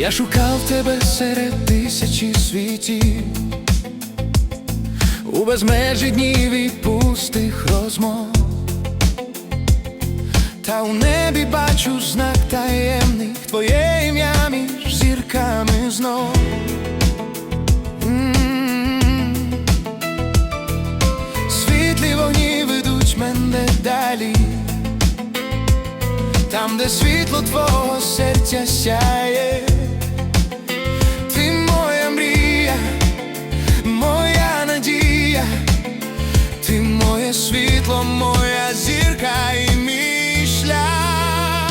Я шукав тебе серед тисячі світів, у безмежі днів і пустих розмов, та у небі бачу знак таємний, твоє ім'я між зірками знов. Світлі вогні ведуть мене далі. Там, де світло твого серця сяє, світло, моя зірка і мій шлях,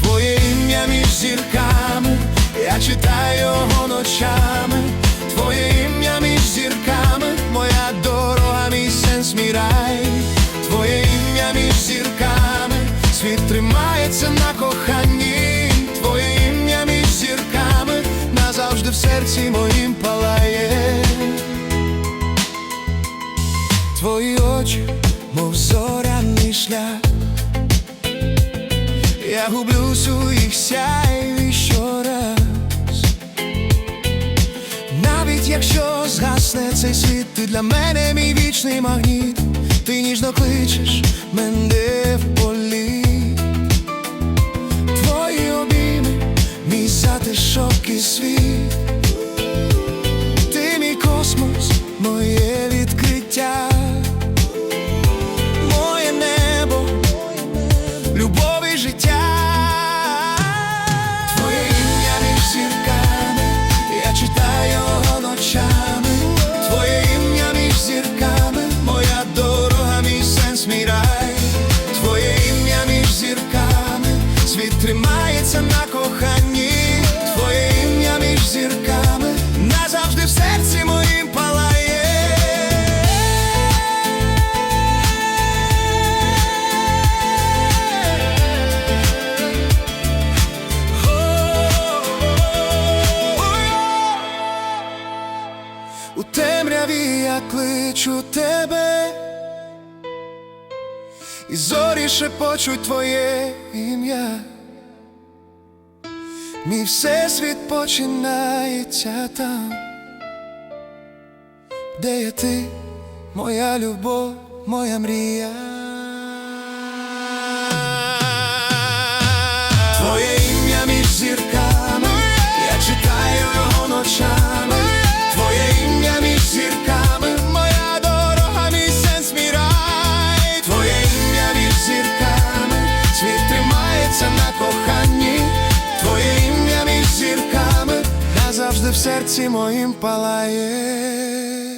твоє ім'я між зірками, я читаю його ночами, твоє ім'я між зірками, моя дорога, мій сенс, мій рай, твоє ім'я між зірками, світ тримається на я гублюсь у їх сяйві щораз. Навіть якщо згасне цей світ, ти для мене мій вічний магніт, ти ніжно кличеш мене в полі. Твої обійми, мій затишок і світ, ти мій космос, моє відкриття, кличу тебе, і зорі шепочуть твоє ім'я. Мій всесвіт починається там, де є ти, моя любов, моя мрія. В серці моїм палає.